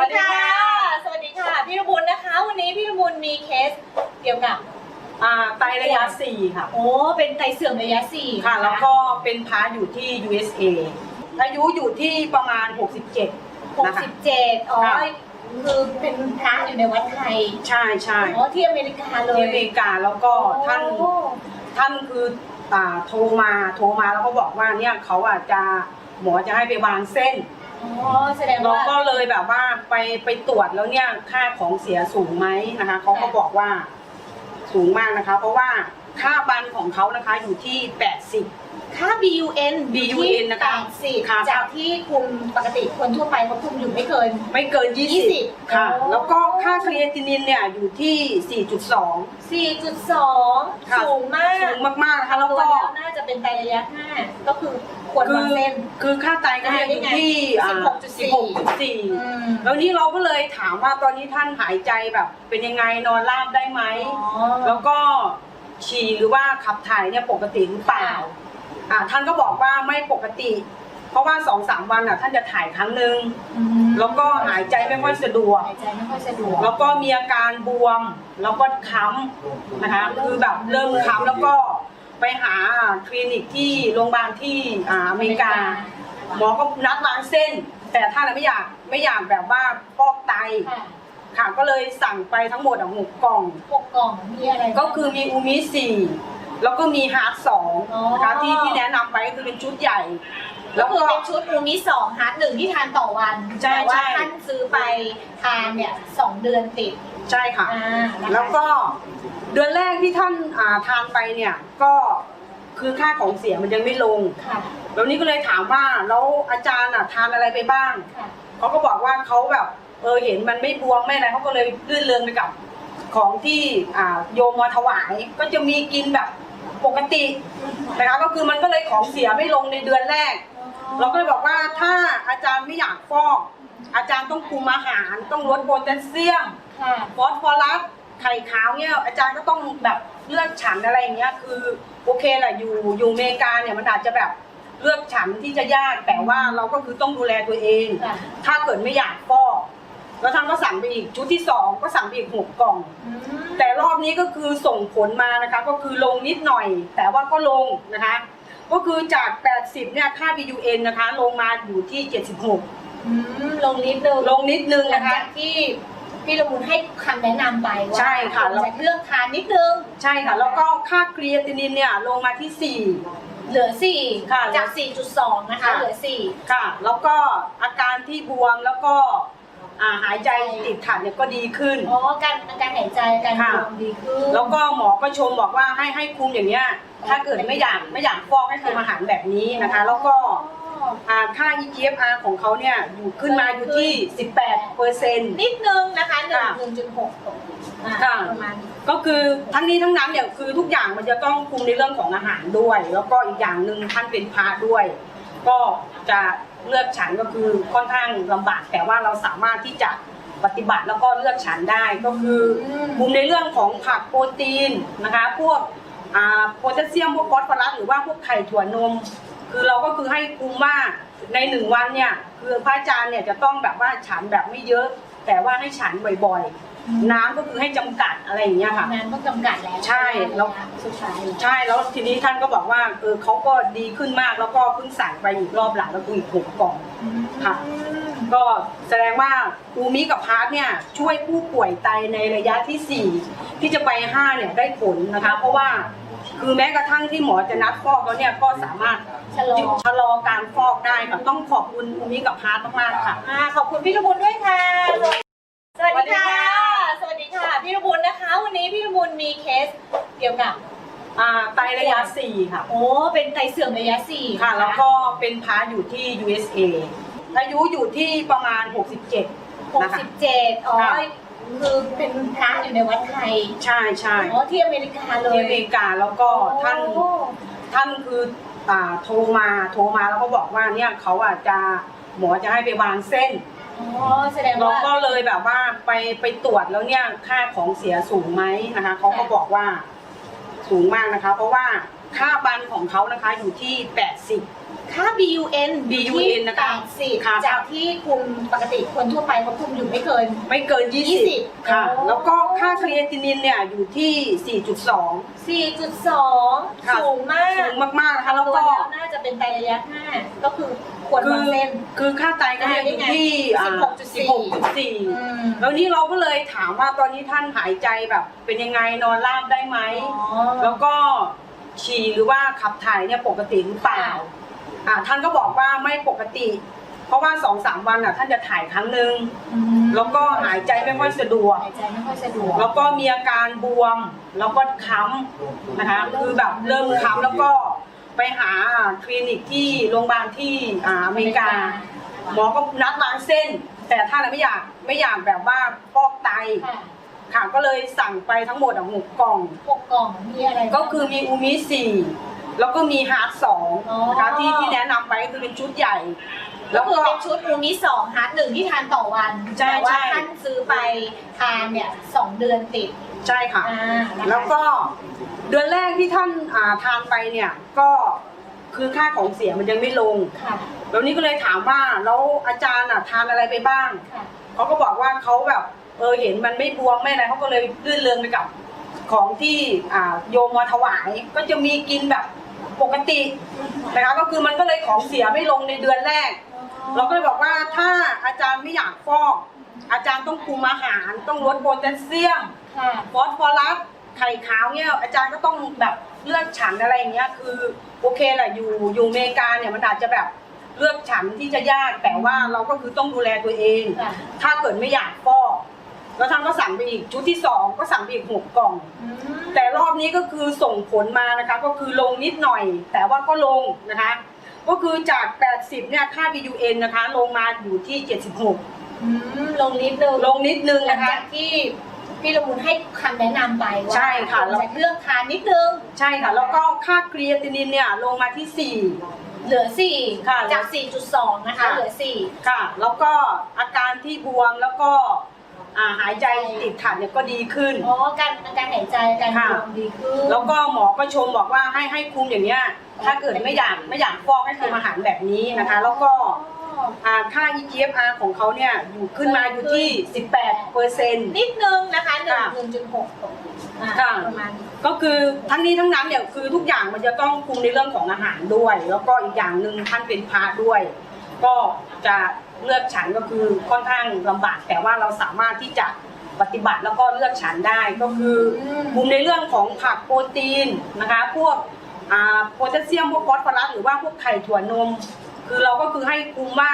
วัสดีค่ะ สวัสดีค่ะ พี่ระบุญนะคะ วันนี้พี่ระบุญมีเคสเกี่ยวกับอ่าไตระยะ 4 ค่ะโอ้เป็นไตเสื่อมระยะสี่ค่ะนแล้วก็เป็นพาอยู่ที่ USA อายุอยู่ที่ประมาณ 67 หกนะคะสิบเจ็ดอ๋อค่ะ คือเป็นพระอยู่ในวัดไทยใช่ใช่อ๋อที่อเมริกาเลยที่อเมริกาแล้วก็ท่านโอ้ท่านคืออ่าโทรมาโทรมาแล้วก็บอกว่าเนี่ยเขาอะจะหมอจะให้ไปวางเส้น อ๋อแสดงเราว่าก็เลยแบบว่าไปไปตรวจแล้วเนี่ยค่าของเสียสูงไหมนะคะเขาก็บอกว่าสูงมากนะคะ เพราะว่า ค่าบันของเขานะคะอยู่ที่ 80 ค่า BUN BUN นะคะสี่ค่ะจากที่คุมปกติคนทั่วไปเขาคุมอยู่ไม่เกิน ไม่เกิน 20 20ค่ะ โอ้ แล้วก็ค่าครีเอตินินเนี่ยอยู่ที่ 4.2 4.2 ค่ะสูงมากสูงมากๆนะคะแล้วตัวก็ แล้วน่าจะเป็นไตระยะห้าก็คือควรคืวางเส้น คือค่าไตก็เนี่ยอยู่ที่อ่า16.4 16.4แล้วนี่เราก็เลยถามว่าตอนนี้ท่านหายใจแบบ เป็นยังไงนอนราบได้ไหม อ๋อ แล้วก็ ฉี่หรือว่าขับถ่ายเนี่ยปกติหรือเปล่าอ่าท่านก็บอกว่าไม่ปกติ เพราะว่าสองสามวันอะท่านจะถ่ายครั้งหนึ่งอืมแล้วก็หายใจไม่ค่อยสะดวก หายใจไม่ค่อยสะดวก แล้วก็มีอาการบวมแล้วก็ค้ำนะคะคือแบบเริ่มค้ำแล้วก็ไปหาคลินิกที่โรงพยาบาลที่อ่าอเมริกา หมอก็นัดวางเส้น แต่ท่านอะไม่อยากไม่อยากแบบว่าฟอกไต ค่ะค่ะก็เลยสั่งไปทั้งหมดอะหกกล่องหกกล่องมีอะไรบ้างก็คือมีอูมิสี่แล้วก็มีฮาร์ดสองอ๋อนะคะที่ที่แนะนำไปก็คือเป็นชุดใหญ่ก็แล้วคือก็ เป็นชุดอูมิสองฮาร์ดหนึ่งที่ทานต่อวันใช่แต่ว่าใช่ ท่านซื้อไปทานเนี่ยสองเดือนติดใช่ค่ะ อ่านะคะแล้วก็เดือนแรกที่ท่านอ่าทานไปเนี่ยก็คือค่าของเสียมันยังไม่ลง ค่ะแล้วนี่ก็เลยถามว่าแล้วอาจารย์อะทานอะไรไปบ้าง ค่ะ เขาก็บอกว่าเขาแบบ เออเห็นมันไม่บวมไม่อะไรเขาก็เลยลื่นเริงไปกับของที่อ่าโยมมาถวายก็จะมีกินแบบปกตินะคะก็คือมันก็เลยของเสียไม่ลงในเดือนแรก เราก็เลยบอกว่าถ้าอาจารย์ไม่อยากฟอก อาจารย์ต้องคุมอาหาร ต้องลดโพแทสเซียมฟอสฟอรัสไข่ขาวเนี่ยอาจารย์ก็ต้องแบบเลือกฉันอะไรอย่างเงี้ยคือโอเคแหละอยู่อยู่อเมริกาเนี่ยมันอาจจะแบบเลือกฉันที่จะยากแต่ว่าเราก็คือต้องดูแลตัวเอง ถ้าเกิดไม่อยากฟอก แล้วท่านก็สั่งไปอีกชุดที่สองก็สั่งไปอีกหกกล่องอืมแต่รอบนี้ก็คือส่งผลมานะคะก็คือลงนิดหน่อย แต่ว่าก็ลงนะคะ ก็คือจาก 80 เนี่ยค่า BUN นะคะ ลงมาอยู่ที่ 76 อืมลงนิดนึงลงนิดนึงหลังนะคะ จากที่พี่ละมุนให้คำแนะนำไปว่าใช่ค่ะ เราจะเลือกทานนิดนึง ใช่ค่ะ แล้วก็ค่าครีเอตินินเนี่ยลงมาที่ เหลือสี่ค่ะจาก 4.2 นะคะ ค่ะ เหลือสี่4 ค่ะ แล้วก็อาการที่บวมแล้วก็ อ่าหายใจติดขัดเนี่ยก็ดีขึ้น อ๋อการการหายใจการค่ะบวมดีขึ้นแล้วก็หมอก็ชมบอกว่าให้ให้คุมอย่างเนี้ย ถ้าเกิดไม่อยากไม่อยากฟอกให้คุมอาหารแบบนี้นะคะ แล้วก็อ๋ออ่าค่า EGFR ของเขาเนี่ยอยู่ขึ้นมาอยู่ที่ 18เปอร์เซ็นต์ นิดนึงนะคะหนึ่งค่ะหนึ่งจุดหกอ่าค่ะ ประมาณนี้ก็คือทั้งนี้ทั้งนั้นเนี่ยคือทุกอย่างมันจะต้องคุมในเรื่องของอาหารด้วย แล้วก็อีกอย่างหนึ่งท่านเป็นพระด้วย ก็จะ เลือกฉันก็คือค่อนข้างลำบากแต่ว่าเราสามารถที่จะปฏิบัติแล้วก็เลือกฉันได้ก็คืออมคุมในเรื่องของผักโปรตีนนะคะ พวกอ่าโพแทสเซียมพวกฟอสฟอรัสหรือว่าพวกไข่ถั่วนม คือเราก็คือให้คุมว่าในหนึ่งวันเนี่ยคือพระอาจารย์เนี่ยจะต้องแบบว่าฉันแบบไม่เยอะ แต่ว่าให้ฉันบ่อยๆ น้ำก็คือให้จำกัดอะไรอย่างเงี้ยค่ะงานต้องจำกัดแล้วใช่แล้ว สุดท้ายใช่แล้วทีนี้ท่านก็บอกว่าเออเขาก็ดีขึ้นมากแล้วก็เพิ่งสั่งไปอีกรอบหลังแล้วคืออีกหกกล่อง ค่ะ ก็แสดงว่าอูมิกับพาร์ทเนี่ยช่วยผู้ป่วยไตในระยะที่4 ที่จะไป 5 เนี่ยได้ผลนะคะ เพราะว่าคือแม้กระทั่งที่หมอจะนัดฟอกแล้วเนี่ยก็สามารถชะลอหยุดชะลอการฟอกได้ค่ะต้องขอบคุณอูมิกับพาร์ทมากๆค่ะ อ่าขอบคุณพี่ระบุญด้วยค่ะ สวัสดีค่ะ พี่ระบุญนะคะ วันนี้พี่ระบุญมีเคสเกี่ยวกับ อ่าไตระยะ 4 ค่ะ โอ้เป็นไตเสื่อมระยะสี่ค่ะนแล้วก็เป็นพาร์ทอยู่ที่ USA อายุอยู่ที่ประมาณ 67 หกนะคะ สิบเจ็ดอ๋อค่ะ คือเป็นพระอยู่ในวัดไทยใช่ใช่อ๋อที่อเมริกาเลยที่อเมริกาแล้วก็ท่าน โอ้ ท่านคืออ่าโทรมาโทรมาแล้วก็บอกว่าเนี่ยเขาอะจะหมอจะให้ไปวางเส้น อ๋อแสดงเราว่าก็เลยแบบว่าไปไปตรวจแล้วเนี่ยค่าของเสียสูงไหมนะคะเขาก็บอกว่าสูงมากนะคะ เพราะว่า ค่าบันของเขานะคะอยู่ที่ 80 ค่า BUN อยู่ที่ BUN นะคะ80ค่ะจากที่คุมปกติคนทั่วไปเขาคุมอยู่ไม่เกิน ไม่เกิน 20 20ค่ะ โอ้ แล้วก็ค่าครีเอตินินเนี่ยอยู่ที่ 4.2 4.2ค่ะสูงมากสูงมากๆนะคะแล้วตัวก็แล้วน่าจะเป็นไตระยะ 5 ก็คือควรคืวางเส้น คือค่าไตก็เนี่ยอยู่ที่อ่า16.4 16.4 อืม แล้วนี่เราก็เลยถามว่าตอนนี้ท่านหายใจแบบ เป็นยังไงนอนราบได้ไหม อ๋อ แล้วก็ ฉี่หรือว่าขับถ่ายเนี่ยปกติหรือเปล่าอ่าท่านก็บอกว่าไม่ปกติ เพราะว่าสองสามวันอะท่านจะถ่ายครั้งหนึ่งอืมแล้วก็หายใจไม่ค่อยสะดวก หายใจไม่ค่อยสะดวก แล้วก็มีอาการบวมแล้วก็ค้ำนะคะคือแบบเริ่มค้ำแล้วก็ไปหาคลินิกที่โรงพยาบาลที่อ่าอเมริกา หมอก็นัดวางเส้น แต่ท่านน่ะไม่อยากไม่อยากแบบว่าฟอกไต ค่ะ ค่ะก็เลยสั่งไปทั้งหมดอะหกกล่องพวกกล่องมีอะไรบ้าง ก็คือมีอูมิสี่แล้วก็มีฮาร์ดสองอ๋อ นะคะที่ที่แนะนำไปก็คือเป็นชุดใหญ่ก็คือเป็นชุดอูมิสองฮาร์ดหนึ่งที่ทานต่อวันใช่แต่ว่าใช่ ท่านซื้อไปทานเนี่ยสองเดือนติดใช่ค่ะ อ่านะคะแล้วก็เดือนแรกที่ท่านอ่าทานไปเนี่ยก็คือค่าของเสียมันยังไม่ลง ค่ะแล้วนี่ก็เลยถามว่าแล้วอาจารย์อะทานอะไรไปบ้าง ค่ะ เขาก็บอกว่าเขาแบบ เออเห็นมันไม่บวมไม่อะไรเขาก็เลยลื่นเริงไปกับของที่อ่าโยมมาถวาย ก็จะมีกินแบบปกตินะคะก็คือมันก็เลยของเสียไม่ลงในเดือนแรก เราก็เลยบอกว่าถ้าอาจารย์ไม่อยากฟอก อาจารย์ต้องคุมอาหารต้องลดโพแทสเซียมค่ะฟอสฟอรัสไข่ขาวเนี่ยอาจารย์ก็ต้องแบบเลือกฉันอะไรอย่างเงี้ยคือโอเคแหละอยู่อยู่อเมริกาเนี่ยมันอาจจะแบบเลือกฉันที่จะยากแต่ว่าเราก็คือต้องดูแลตัวเองค่ะถ้าเกิดไม่อยากฟอก แล้วท่านก็สั่งไปอีกชุดที่สองก็สั่งไปอีกหกกล่องอืมแต่รอบนี้ก็คือส่งผลมานะคะก็คือลงนิดหน่อย แต่ว่าก็ลงนะคะ ก็คือจาก 80 เนี่ยค่า BUN นะคะ ลงมาอยู่ที่ 76 อืมลงนิดนึงลงนิดนึงหลังนะคะ จากที่พี่ละมุนให้คำแนะนำไปว่าใช่ค่ะ เราจะเลือกทานนิดนึง ใช่ค่ะ แล้วก็ค่าครีเอตินินเนี่ยลงมาที่ เหลือสี่ค่ะจาก 4.2 นะคะ ค่ะ เหลือสี่4 ค่ะ แล้วก็อาการที่บวมแล้วก็ อ่าหายใจติดขัดเนี่ยก็ดีขึ้น อ๋อการการหายใจการค่ะบวมดีขึ้นแล้วก็หมอก็ชมบอกว่าให้ให้คุมอย่างเนี้ยถ้าเกิดไม่อยากไม่อยากฟอกให้คุมอาหารแบบนี้นะคะ แล้วก็อ๋อ อ่าค่า EGFR ของเขาเนี่ยอยู่ขึ้นมาอยู่ที่ 18เปอร์เซ็นต์ นิดนึงนะคะหนึ่งค่ะหนึ่งจุดหกอ่าค่ะ ประมาณก็คือทั้งนี้ทั้งนั้นเนี่ยคือทุกอย่างมันจะต้องคุมในเรื่องของอาหารด้วย แล้วก็อีกอย่างหนึ่งท่านเป็นพระด้วย ก็จะเลือกฉันก็คือค่อนข้างลำบากแต่ว่าเราสามารถที่จะปฏิบัติแล้วก็เลือกฉันได้ก็คืออมคุมในเรื่องของผักโปรตีนนะคะ พวกอ่าโพแทสเซียมพวกฟอสฟอรัสหรือว่าพวกไข่ถั่วนม คือเราก็คือให้คุมว่า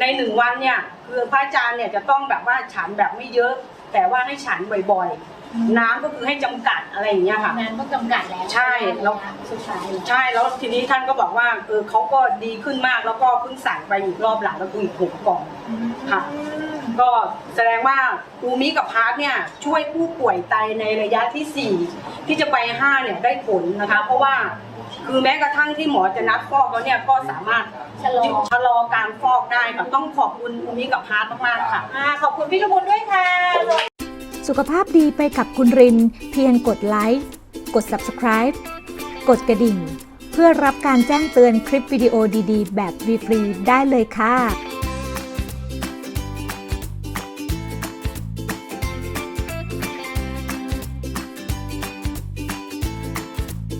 ในหนึ่งวันเนี่ยคือพระอาจารย์เนี่ยจะต้องแบบว่าฉันแบบไม่เยอะ แต่ว่าให้ฉันบ่อยๆ น้ำก็คือให้จำกัดอะไรอย่างเงี้ยค่ะ งานก็จำกัดแล้วใช่แล้ว สุดท้ายแล้วใช่แล้วทีนี้ท่านก็บอกว่าเออเขาก็ดีขึ้นมากแล้วก็เพิ่งสั่งไปอีกรอบหลังแล้วคืออีกหกกล่อง ค่ะก็แสดงว่าอูมิกับพาร์ทเนี่ยช่วยผู้ป่วยไตในระยะที่ 4 ที่จะไป 5 เนี่ยได้ผลนะคะ เพราะว่า คือแม้กระทั่งที่หมอจะนัดฟอกแล้วเนี่ยก็สามารถชะลอ ชะลอการฟอกได้ค่ะต้องขอบคุณอูมิกับพาร์ทมากๆค่ะ อ่าขอบคุณพี่ละมุนด้วยค่ะ สุขภาพดีไปกับคุณริน เพียงกดไลค์ กด Subscribe กดกระดิ่ง เพื่อรับการแจ้งเตือนคลิปวิดีโอดีๆ แบบฟรีๆได้เลยค่ะ